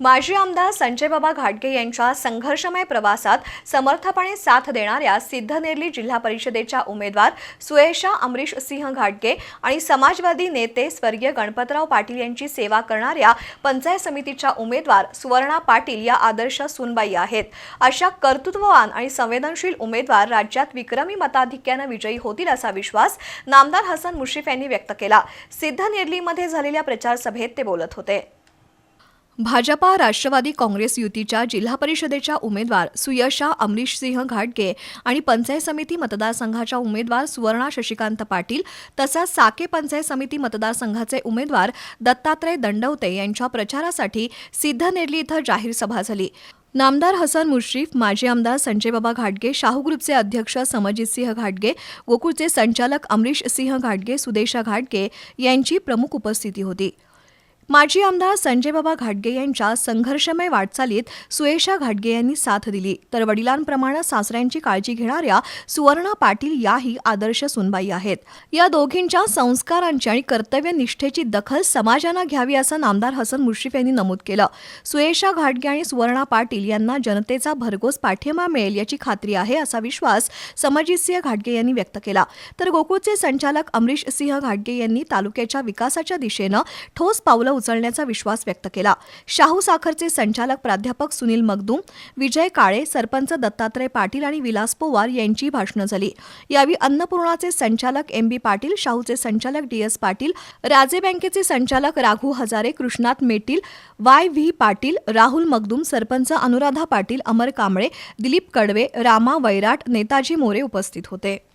माजी आमदार संजयबाबा घाटगे यांच्या संघर्षमय प्रवासात समर्थपणे साथ देणाऱ्या सिद्धनेरली जिल्हा परिषदेच्या उमेदवार सुयशा अमरीश सिंह घाटगे आणि समाजवादी नेते स्वर्गीय गणपतराव पाटील यांची सेवा करणाऱ्या पंचायत समितीच्या उमेदवार सुवर्णा पाटील या आदर्श सुनबाई आहेत. अशा कर्तृत्ववान आणि संवेदनशील उमेदवार राज्यात विक्रमी मताधिक्यानं विजयी होतील असा विश्वास नामदार हसन मुश्रीफ यांनी व्यक्त केला. सिद्धनेरलीमध्ये झालेल्या प्रचार सभेत ते बोलत होते. भाजपा राष्ट्रवादी काँग्रेस युतीच्या जिल्हा परिषदेच्या उमेदवार सुयशा अमरीश सिंह घाटगे आणि पंचायत समिती मतदारसंघाच्या उमेदवार सुवर्णा शशिकांत पाटील तसंच साके पंचायत समिती मतदारसंघाचे उमेदवार दत्तात्रय दंडवते यांच्या प्रचारासाठी सिद्धनेरली इथं जाहीर सभा झाली. नामदार हसन मुश्रीफ माजी आमदार संजयबाबा घाटगे शाहू ग्रुपचे अध्यक्ष समजितसिंह घाटगे गोकुळचे संचालक अमरीश सिंह घाटगे सुदेशा घाटगे यांची प्रमुख उपस्थिती होती. माजी आमदार संजयबाबा घाटगे यांच्या संघर्षमय वाटचालीत सुयशा घाटगे यांनी साथ दिली. तर वडिलांप्रमाणे सासऱ्यांची काळजी घेणाऱ्या सुवर्णा पाटील याही आदर्श सुनबाई आहेत. या दोघींच्या संस्कारांची आणि कर्तव्यनिष्ठेची दखल समाजानं घ्यावी असं नामदार हसन मुश्रीफ यांनी नमूद केलं. सुयशा घाटगे आणि सुवर्णा पाटील यांना जनतेचा भरघोस पाठिंबा मिळेल याची खात्री आहे असा विश्वास समजितसिंह घाटगे यांनी व्यक्त केला. तर गोकुळचे संचालक अमरीश सिंह घाटगे यांनी तालुक्याच्या विकासाच्या दिशेनं ठोस पावलं उचलण्याचा विश्वास व्यक्त केला. शाहू साखरचे संचालक प्राध्यापक सुनील मगदूम विजय काळे सरपंच दत्तात्रय पाटील आणि विलास पोवार यांची भाषणं झाली. यावेळी अन्नपूर्णाचे संचालक एम बी पाटील शाहूचे संचालक डी एस पाटील राजे बँकेचे संचालक राघू हजारे कृष्णात मेटील वाय व्ही पाटील राहुल मगदूम सरपंच अनुराधा पाटील अमर कांबळे दिलीप कडवे रामा वैराट नेताजी मोरे उपस्थित होते.